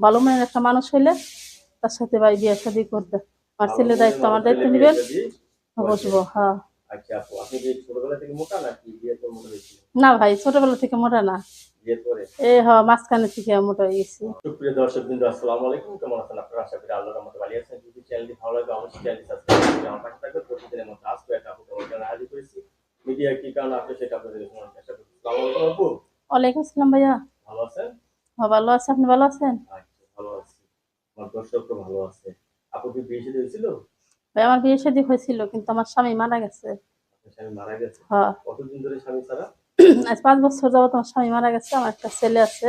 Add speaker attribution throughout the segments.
Speaker 1: ভালো মনের একটা মানুষ হইলে তার সাথে ভাই বিয়ে শাদি করবে। আমার ছেলে দায়িত্ব আমার দায়িত্ব নিবেন বসবো হ্যাঁ।
Speaker 2: আচ্ছা
Speaker 1: না ভাই ছোটবেলা থেকে মোটা না। এ হ মাঝখানে থেকে মোটা হয়ে গেছি।
Speaker 2: সুপ্রিয় দর্শক বিন্দু আসসালামু আলাইকুম। কেমন আছেন আপনারা? আশা করি আল্লাহর রহমতে ভালো আছেন। যদি চ্যানেলটি ভালো লাগে অবশ্যই চ্যানেলটি সাবস্ক্রাইব করে আমার পাশে থাকবেন প্রতিদিনের মতো আজকে একটা আপু জন্য হাজির করেছি মিডিয়া কি কারণে সেটা আপনাদের শোনার চেষ্টা করছি। আসসালামু আলাইকুম আপু।
Speaker 1: ওয়ালাইকুম আসসালাম ভাইয়া।
Speaker 2: ভালো আছেন?
Speaker 1: হ্যাঁ ভালো আছে। আপনি ভালো আছেন?
Speaker 2: আমার ভালো আছে। আপু কি বিয়ে শাদী হয়েছিল?
Speaker 1: ভাই আমার বিয়ে শাদি হয়েছিল কিন্তু আমার স্বামী মারা গেছে।
Speaker 2: স্বামী মারা গেছে?
Speaker 1: হ্যাঁ।
Speaker 2: কতদিন ধরে স্বামী ছাড়া?
Speaker 1: আজ পাঁচ বছর যাবত আমার স্বামী মারা গেছে আমার একটা ছেলে আছে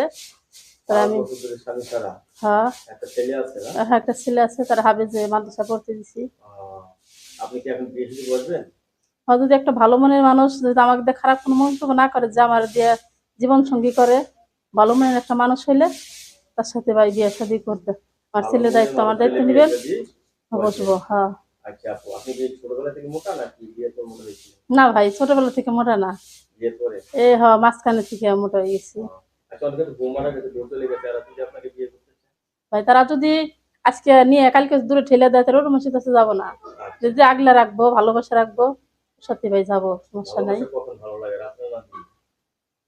Speaker 1: তার আমি
Speaker 2: স্বামী ছাড়া?
Speaker 1: হ্যাঁ।
Speaker 2: একটা ছেলে আছে না?
Speaker 1: আর একটা ছেলে আছে তার হাবেজে মাদ্রাসা পড়তে দিছি।
Speaker 2: আপনি কি এখন বিয়ে শাদী করবেন?
Speaker 1: আর যদি একটা ভালো মনের মানুষ যদি আমাকে দিয়ে খারাপ কোনো মন্তব্য না করে যে আমার দিয়ে জীবন সঙ্গী করে ভালো মনের একটা মানুষ হইলে তার সাথে ভাই বিয়ে শাদি করবে। ছেলে দায়িত্ব আমার দায়িত্ব নিবেন? বসবো হ্যাঁ।
Speaker 2: আচ্ছা
Speaker 1: না ভাই ছোটবেলা থেকে মোটা না। এ হ মাঝখানে থেকে মোটা হয়ে গেছি।
Speaker 2: আচ্ছা আর
Speaker 1: ভাই তারা যদি আজকে নিয়ে কালকে দূরে ঠেলে দেয় তাহলে ওর মসজিদ কাছে যাব না। যদি আগলে রাখব ভালোবাসা রাখব সত্যি ভাই যাব সমস্যা নাই?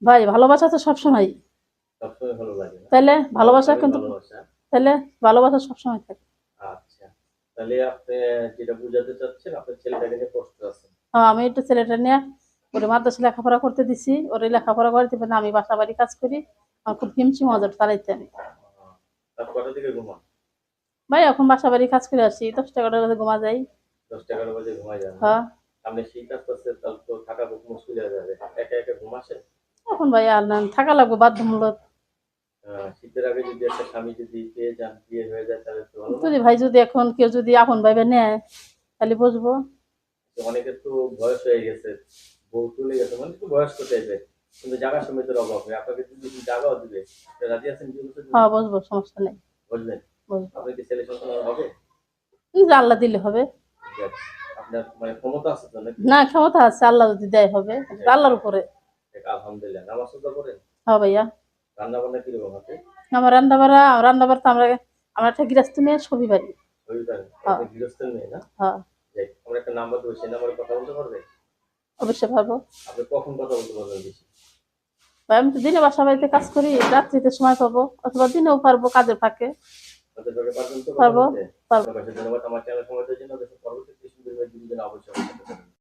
Speaker 1: ভাই ভালোবাসা তো সবসময়। তাহলে ভালোবাসা কিন্তু তাহলে ভালোবাসা সবসময় থাকে।
Speaker 2: আচ্ছা। তাহলে আপনি যেটা বুঝাতে চাচ্ছেন আপনার ছেলেটাকে নিয়ে কষ্ট আছে।
Speaker 1: হ্যাঁ আমি একটু ছেলেটা নিয়ে ওরে মাদ্রাসা লেখাপড়া করতে দিছি। ওরে লেখাপড়া করে দিবে না আমি বাসা বাড়ি কাজ করি। আমার খুব হিমছি মজার তারাইতে আমি। ভাই এখন বাসা বাড়ি কাজ করে আসি ঘুমা যাই।
Speaker 2: দশটা এগারো বাজে ঘুমাই যান।
Speaker 1: হ্যাঁ।
Speaker 2: আপনি শীত আসতেছে তাহলে তো থাকা খুব মুশকিল হয়ে যাবে। একা একা ঘুম
Speaker 1: এখন ভাই আর না থাকা লাগবে বাধ্যমূলক।
Speaker 2: শীতের আগে যদি একটা স্বামী যদি পেয়ে যান বিয়ে হয়ে যায় তাহলে তো ভালো
Speaker 1: যদি ভাই যদি এখন কেউ যদি আপন ভাইবে নেয় তাহলে বুঝব।
Speaker 2: অনেকের তো বয়স হয়ে গেছে বউ চলে গেছে মানে একটু বয়স্ক টাইপের। কিন্তু জায়গা সমেতের অভাব আপনাকে যদি জায়গাও দিবে রাজি আছেন
Speaker 1: হ্যাঁ বুঝব সমস্যা নেই।
Speaker 2: বুঝলেন?
Speaker 1: বুঝব।
Speaker 2: আপনি কি ছেলে সন্তান হবে?
Speaker 1: আল্লাহ দিলে হবে।
Speaker 2: আপনার মানে ক্ষমতা আছে তো
Speaker 1: না ক্ষমতা আছে আল্লাহ যদি দেয় হবে। আল্লাহর উপরে।
Speaker 2: আলহামদুলিল্লাহ। নামাজ
Speaker 1: হ্যাঁ ভাইয়া।
Speaker 2: রান্না বান্না কীরকম হাতে
Speaker 1: আমার বাড়া বাড়া আমরা আমরা একটা গৃহস্থ বাড়ি হ্যাঁ।
Speaker 2: মেয়ে না
Speaker 1: হ্যাঁ
Speaker 2: আমরা একটা নাম্বার দেবো সেই নাম্বারে কথা বলতে পারবে
Speaker 1: অবশ্যই পারব
Speaker 2: আপনি কখন কথা বলতে পারবেন বেশি
Speaker 1: আমি তো দিনে বাসা বাড়িতে কাজ করি রাত্রিতে সময় পাবো অথবা দিনেও পারব কাজের ফাঁকে পারব, পারব।
Speaker 2: আমার চ্যানেল সময় জন্য পরবর্তী থাকবেন।